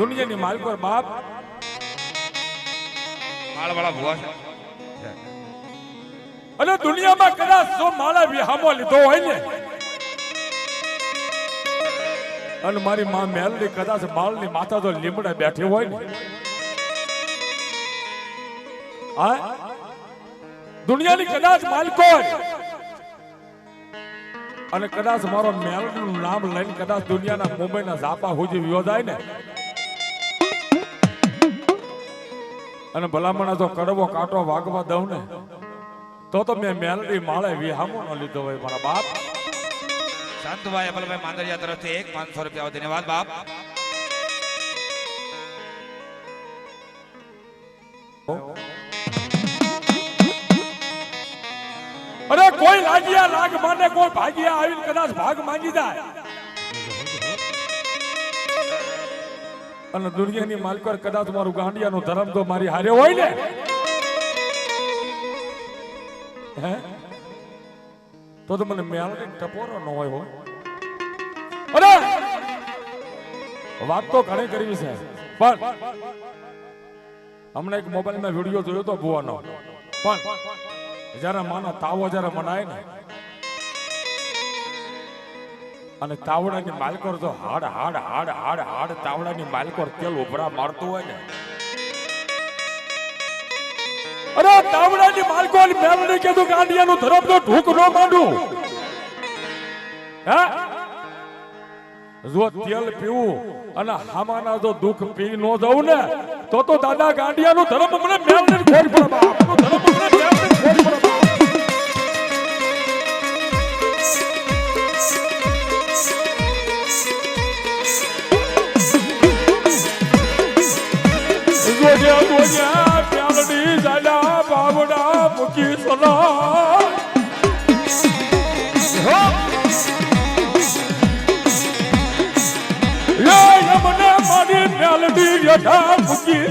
દુનિયાની માલકો બાપ. માળવાળા ભુવા છે. અને દુનિયામાં કદાચ જો માળા વિહામો લીધો હોય ને. અને મારી માં મેલની કદાચ માળની માથા તો લીમડે બેઠી હોય ને. હા? દુનિયાની કદાચ માલકો અને કદાચ મારો મેલનું નામ લઈને કદાચ દુનિયાના મુંબઈના ઝાપા સુધી વિયો ને. અને ભલામણા તો કડવો કાંટો વાગવા દઉં ને તો તો મેં મેલડી માળે વિહામો ન લીધો હોય મારા બાપ. શાંતુભાઈ અમલભાઈ માંદરિયા તરફથી એક પાંચસો રૂપિયા ધન્યવાદ બાપ. અરે કોઈ લાગ્યા લાગ માને કોઈ ભાગ્યા આવીને કદાચ ભાગ માંગી જાય. અને દુનિયાની માલકર કદાચ મારું ગાંડિયાનો ધર્મ તો મારી હારે હોય ને? હે? તો તો મને મેળવી ટપોરો ન હોય હો. અરે! વાત તો ઘણી કરવી છે, પણ હમણાં એક મોબાઈલમાં વીડિયો જોયો તો ભુવાનો. પણ જ્યારે માનો તાવો જયારે મનાય ને અને તાવડાની માલકોર જો હાડ હાડ હાડ હાડ હાડ તાવડાની માલકોર તેલ ઉભરા મારતું હોય ને. અરે તાવડાની માલકોર મેલડી કીધું ગાંડિયાનું ધરમ તો ઢૂક ન માંડું. હા? જો તેલ પીવું અને હામાના જો દુઃખ પી ન જવું ને, તો તો દાદા ગાંડિયાનું ધર્મ મને મેલડી ખોર પડે આપનું ધર્મ મને મેલડી ખોર પડે મને મારી પ્યાલડી જડા મૂકી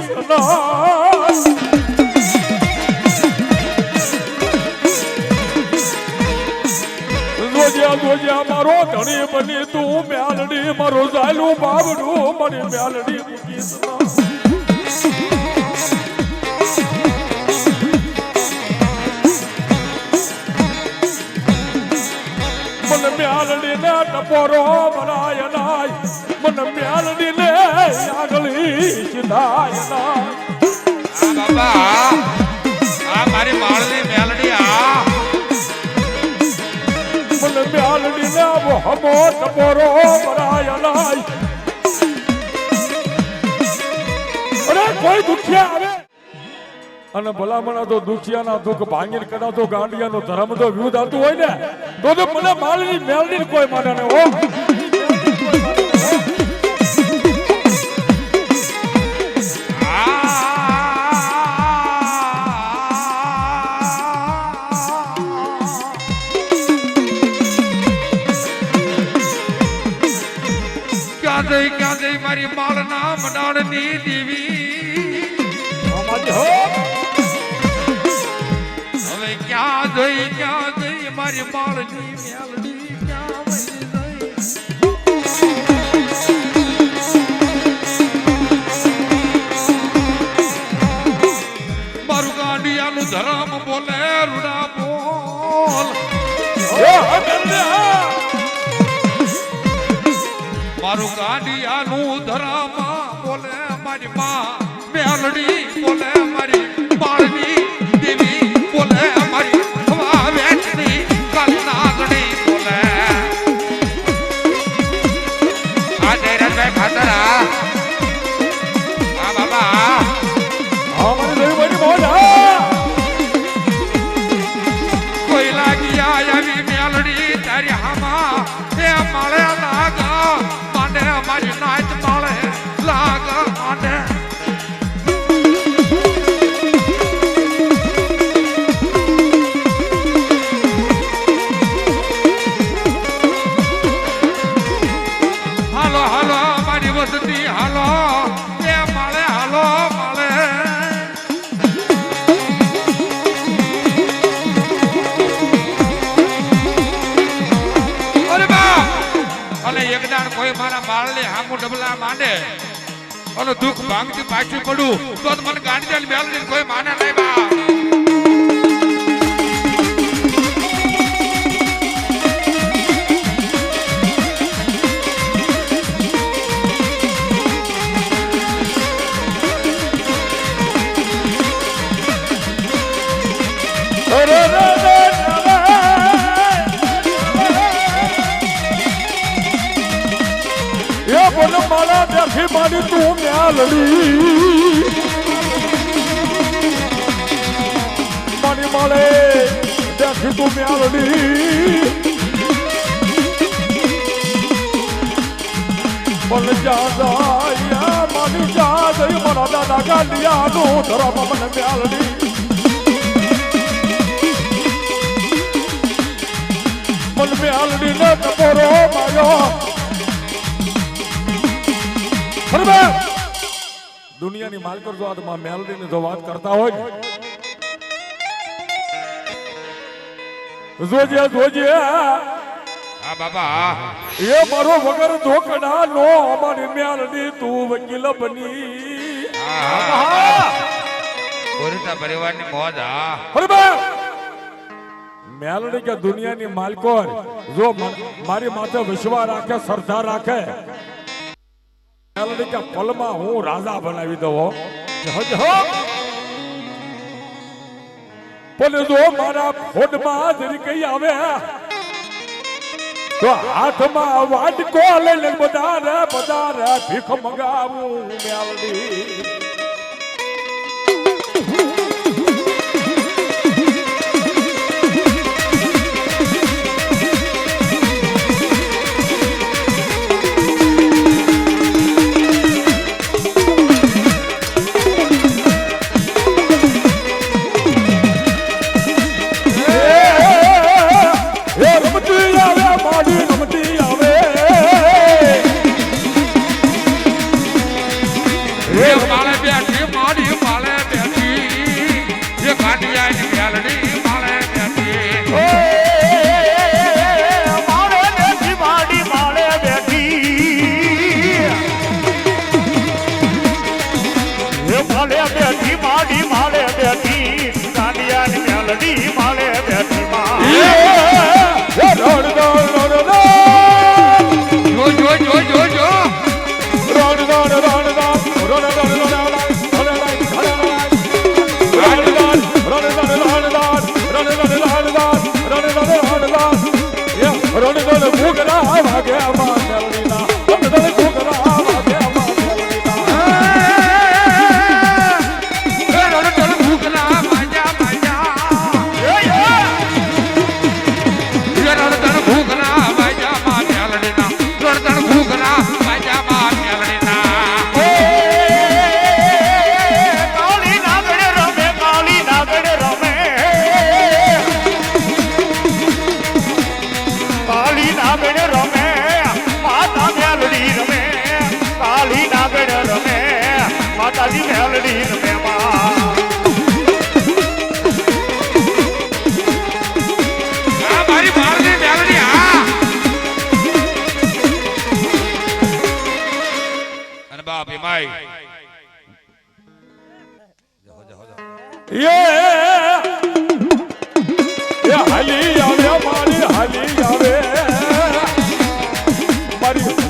મારો ધણી બની તું મેલડી મારો ઝાલું બાબડું મને મ્યાલડી મ્યાલડી ટપોરો બનાય નાય. મને મ્યાલડી ને આગળી સિધાય નાય. બાબા આ મારી માળની મેલડી આ મને મ્યાલડી ને હમો ટપોરો બનાય નાય. અરે કોઈ દુખિયા આવે અને ભલામણા તો દુખિયાના દુઃખ ભાંગીર કદા તો ગાંડિયાનો ધર્મ તો વિરુદ્ધ આવતું હોય ને તો તો મને માલની મેલડી કોઈ માને ને ઓમ ક્યાં જઈ મારી માળના મંડાણની દેવી? હો. જઈ ક્યાં ગઈ? મારી માળની મેલડી ક્યાં વહી જઈ મારું ગાંડિયાનું ધરમ બોલે રૂડા બોલ. મારું ગાંડિયાનું ધરમ બોલે મારી માં મેલડી બોલે મારી તારી હામા મારા દુઃખ ભાંગથી પાછું પડું. તો મને ગાંડી મેલડી કોઈ માને નહીં બા. ત્યાંથી મારી તું મ્યાલડી. મારી માળે દેખી તું મ્યાલડી. પણ જાદાયા મારી જા ગઈ મારા દાદા ગાંડિયાનું ધરમ મને મ્યાલડી. મન મ્યાલડી ને માર્યો હરબે દુનિયાની માલકર જો આ મેલડી ની જો વાત કરતા હોય જોજે જોજે. હા બાબા એ મારો વગર ધોકડા નો અમારી મેલડી તું વકીલ બની. હા પરિવારની મોજ હા. હરબે મેલડી કે દુનિયાની માલકોર જો મારી માથે વિશ્વાસ રાખે શ્રદ્ધા રાખે કે પલમાં હું રાજા બનાવી દઉં. હજ હો. પણ જો મારા ફોડમાં જરી કઈ આવે તો હાથમાં વાટકો લઈને બધા રે બધા રે ભીખ મગાવું, મેલડી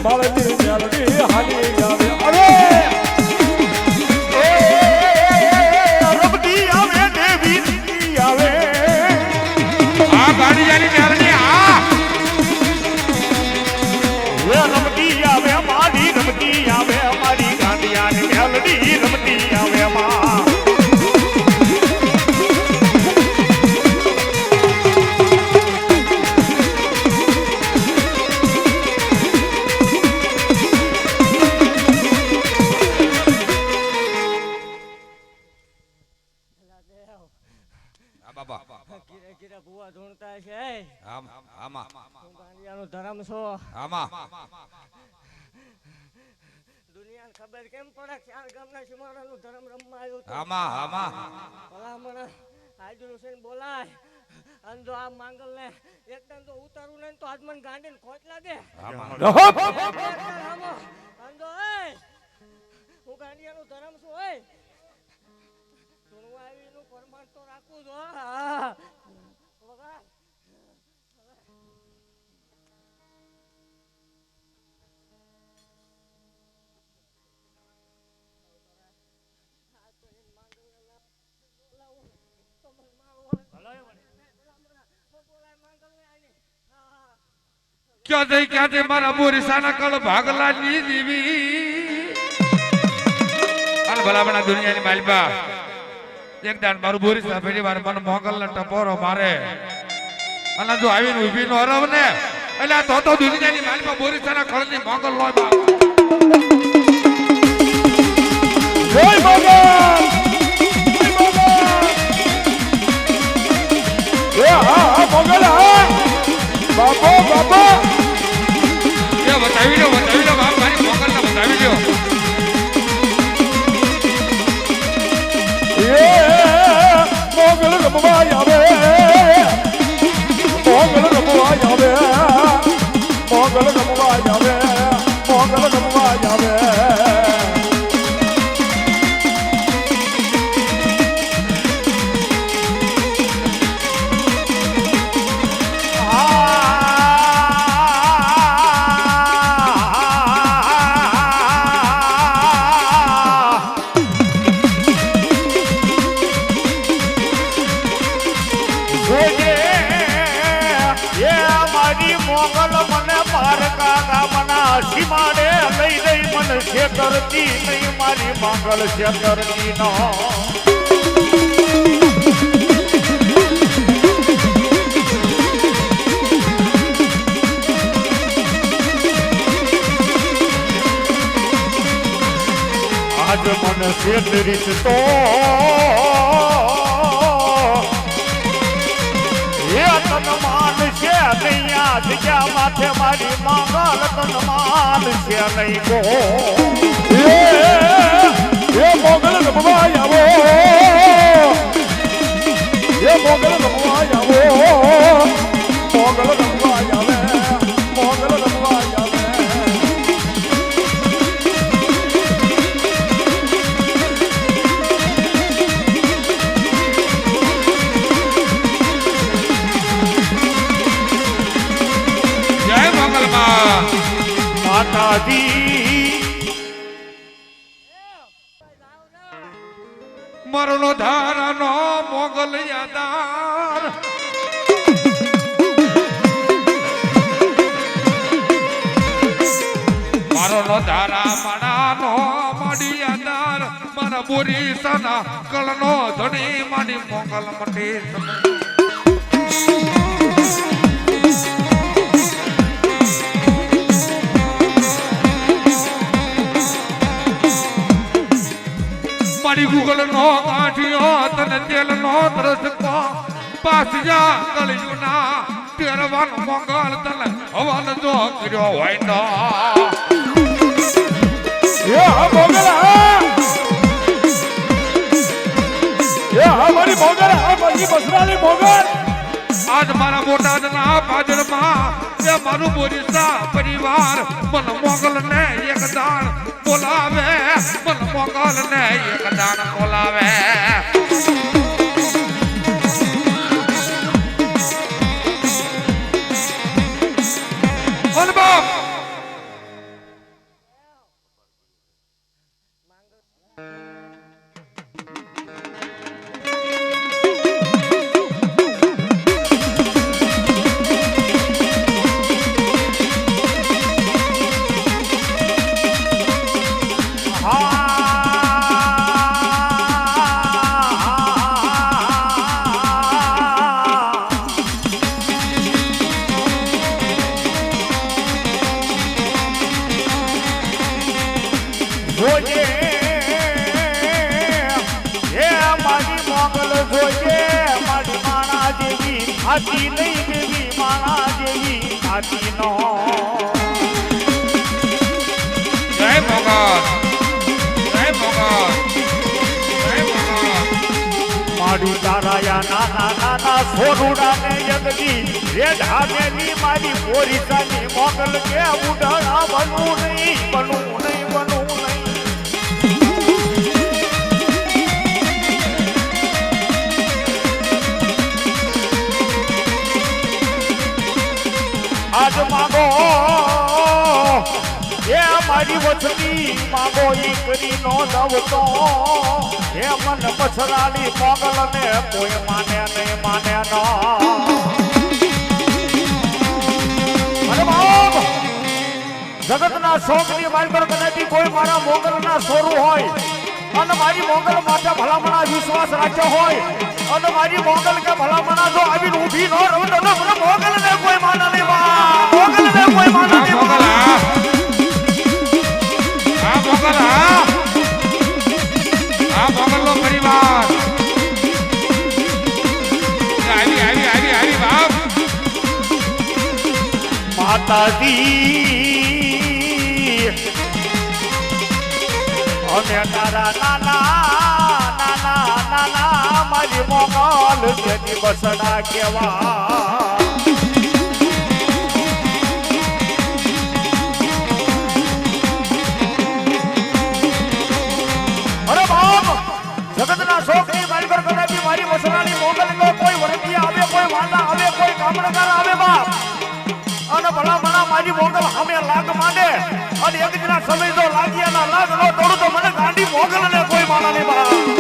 મારી છો આમાં. દુનિયાને ખબર કેમ પડે ચાર ગામના સીમાડાનું ધર્મ રમવા આવ્યું હતું? આમાં આમાં. ભલામણ હાજરું હુસેન બોલાય. અને જો આ માંગલ ને એકદમ તો ઉતારું નહીં તો આજ મને ગાંડીને ખોટ લાગે. આમો. એ હું ગાંડિયાનો ધર્મ શું હોય ધૂણવા આવીનું પરમાણ તો રાખવું જો હા. ક્યાં જઈ ક્યાં જઈ મારા બોરીસાના કળ ભાગલા ની ભલામણા દુનિયાની માલબા એક દાન મારું બોરીસા ફેરી મારે મને મોગલ ને ટપોરો મારે. અને જો આવીને ઊભી નો હરવ ને, એટલે તો તો દુનિયાની માલબા બોરીસાના કળની મોગલ લો જય હા! આવે મોગલ રમવા મોગલ મને પારકા કાકા મના સીમાડે લઈ જઈ મને છેતરતી નહીં, મારી મોગલ છેતરતી નો આજ મને છેતરીશ તો જગ્યા માથે મારી માંગલ તન છે નહીં ગો. એ એ મોગલ રમવા આવો એ મોગલ રમવા આવો મોગલ રમવા ના મરણો ધારાનો મોગલ યાદાર. મારો નો ધારા મણાનો મડી યાદાર. મારા બોરી સના કળનો ધણી માડી મોગલ મટી તેલ નો દ્રસકો પાસ જા કળિયું ના તેરવાન મોગલ તને હવન જો કર્યો હોય નો એ હા મોગલ એ હા મારી મોગલ હા મારી બસરાની મોગલ આજ મારા બોટાદના પાદરમાં એ મારું બોરીસા પરિવાર મન મોગલ ને એક દાણ બોલાવે મન મોગલ ને એક દાણ બોલાવે. હાથી નહીં દેવી માણા જેવી આથી નો જય મોગલ જય મોગલ મારી તારાયા નાના નાના સોરુડા ને જગદી રેડ હાથેની મારી પોરીસાની મોકલ કે ઉડાણા બનવું નહીં બનવું નહીં બનવું આજ માગો. એ મારી વચની માગો ઈ કરી નો દવતો એ મન મછરાની મોગલ ને કોઈ માને નહીં, માને ના. અરે બાપ! જગતના શોખની માલકર કદાચ કોઈ મારા મોગલના સોરું હોય. અને મારી મોગલ માટે ભલામણા વિશ્વાસ રાખ્યો હોય અને મારી મોગલ કે ભલામણા જો આવી ઊભી ન રહો તો મોગલ ને કોઈ માના નહીં મોગલ ને કોઈ માના નહીં મોગલ હા. મોગલ હા. આ મોગલ નો પરિવાર આવી આવી આવી આવી બાપ. માતાજી અમે તારા નાના નાના નાના, મારી મોગલ જેની બસડા કેવા. જગતના શોખની માલકર કદાપી મારી વસરાની મોગલ કોઈ વરતિયા આવે, કોઈ વાંદા આવે, કોઈ કામણકાર આવે બાપ. અને ભલા ભલા મારી મોગલ અમે લાગ માંડે. અને એક દિના સમય તો લાગિયાના લાગ નો મોગલ ને કોઈ માના નહીં મારો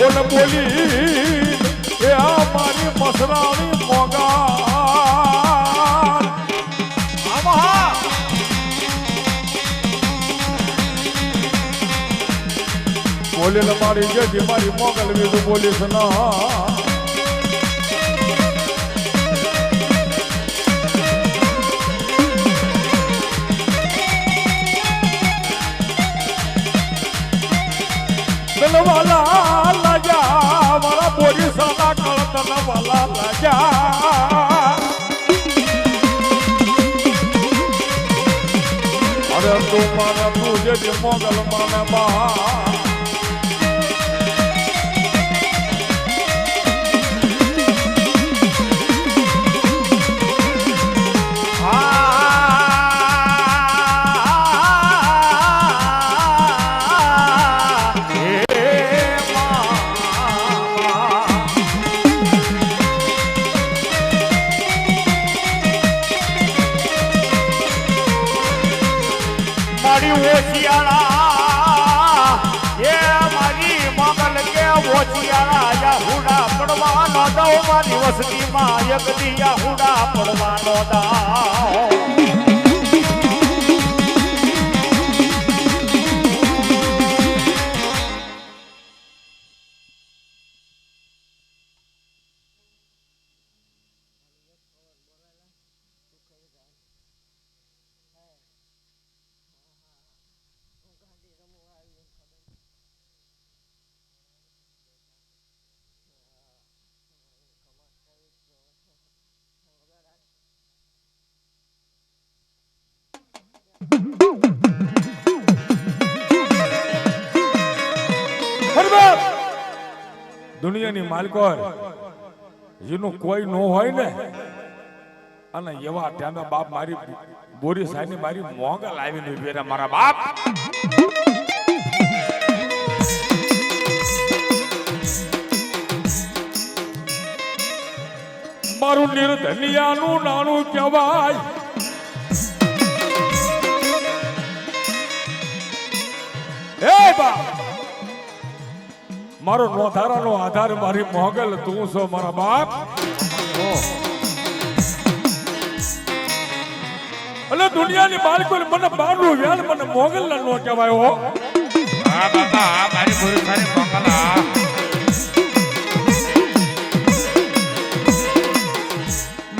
બોલ બોલી આ મારી મસરાણી મોગા બોલીને મારી જેથી મારી મોગલ વિધુ બોલીશ ના. તલવાલા કળ તલવાલા લાજા અરે તું મારા મોગલ માને બા વસતીમાં એક દિયા હુડા પડવાનો દાવ. દુનિયાની માલકો એનું કોઈ ન હોય ને. અને એવા ટાઈમે બાપ મારી બોરી સાહેબ મારી મોંઘા લાવીને ઊભી મારા બાપ. મારું નિર્ધનિયાનું નાનું કહેવાય. એ બાપ! મારો નોધારાનો આધાર મારી મોગલ તું છો મારા બાપ. એટલે દુનિયાની બાળકો મને બારનું વેલ મને મોગલ ના નો કહેવાયો હો. હા બાપા આ મારી બોરી મારી મોગલ હા.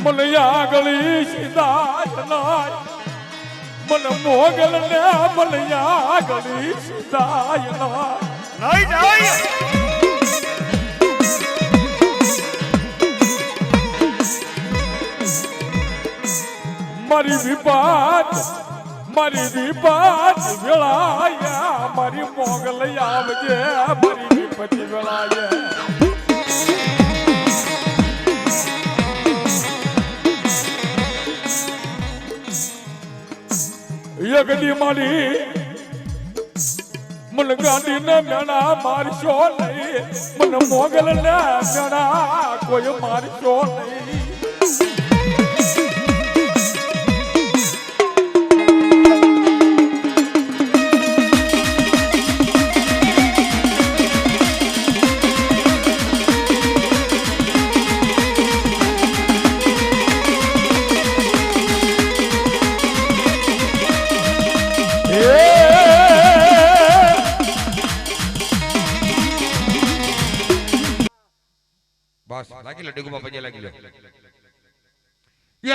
મને આગળી સીધા નાય. મને મોગલ ને મને આગળી સીધા નાય. નહીં નહીં મારી વિપાત મારી વિપાત વેળાયા મારી મોગલ આવજે, મારી વિપતિ વેળાય એક ગડી મારી મને ગાંધી ને મેણા મારશો નહીં. મન મોગલ ને મેણા કોઈ મારશો નહીં.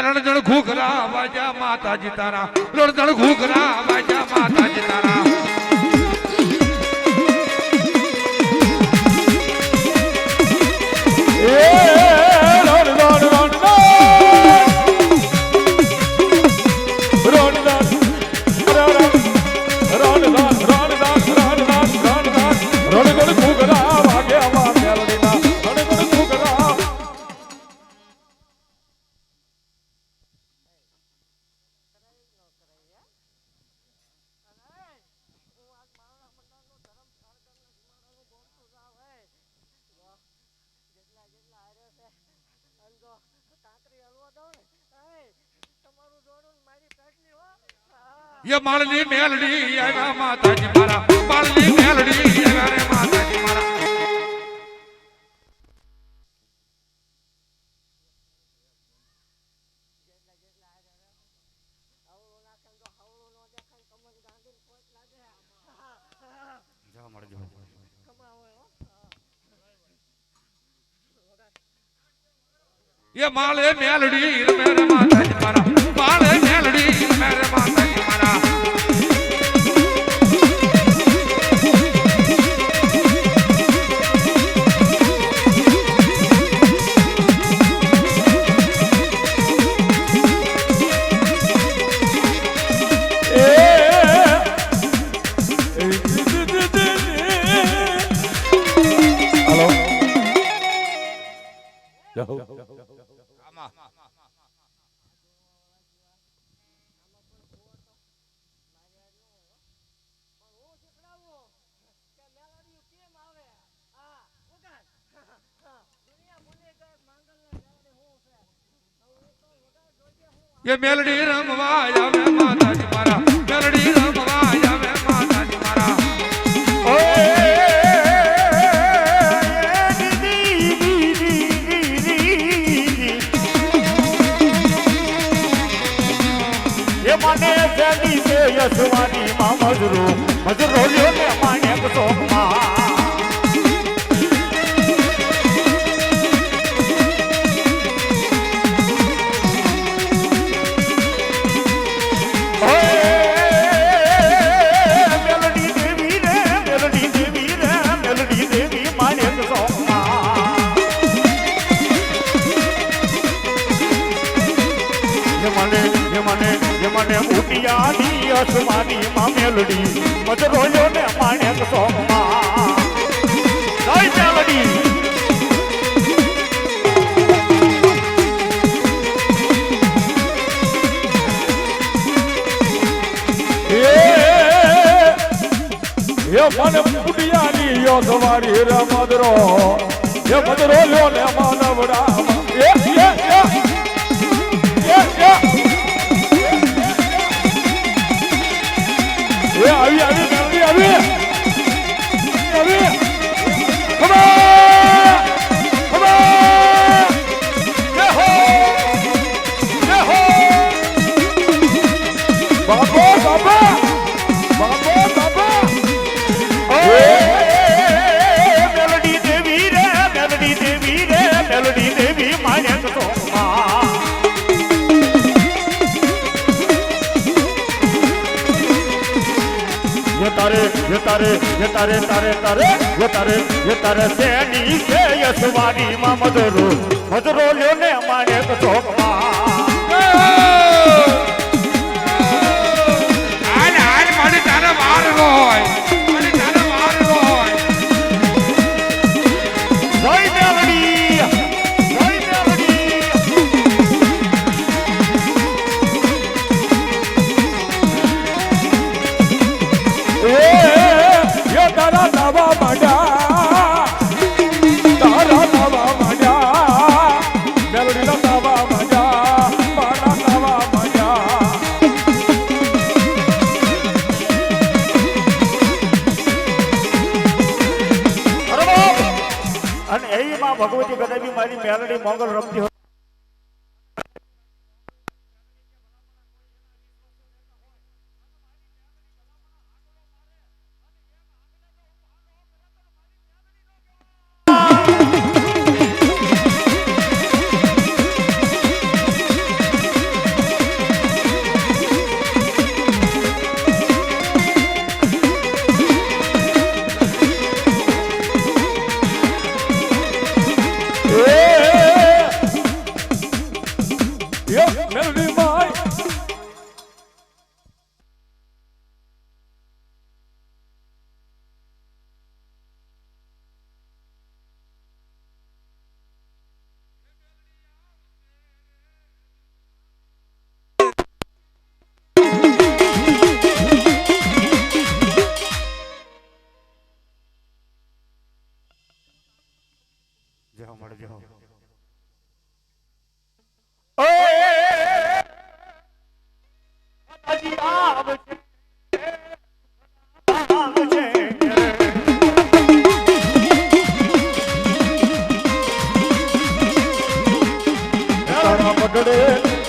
રણજણ ઘૂઘરા વાજા માતાજી તારા. રણજણ ઘૂઘરા વાજા માતાજી તારા. જેટલા યે માળની મેલડી આવ્યા માતાજી મારા. માળની મેલડી આવ્યા રે માતાજી મારા. હવળું નાખે ને યે મેલડી રમવા આવે માતાજી મારા મેલડી રમવા આવે માતાજી મારા એ મને જડી છે યશવાની માં મજરો મજરો લ્યો ને અસમાની માં મેલડી મજરોયો ને માણેક સોમમાં જય મેલડી. મને પુડિયાની યો રમદરો એ મદરો લ્યો ને માનવડા આવી આવી આવી આવી. તારે જે તારે તારે તારે જે તારે જે તારે સેની છે યસવારી માં મજરો? મજરો લ્યો ને માણે તો ચોકમાં.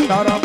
તારા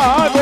God.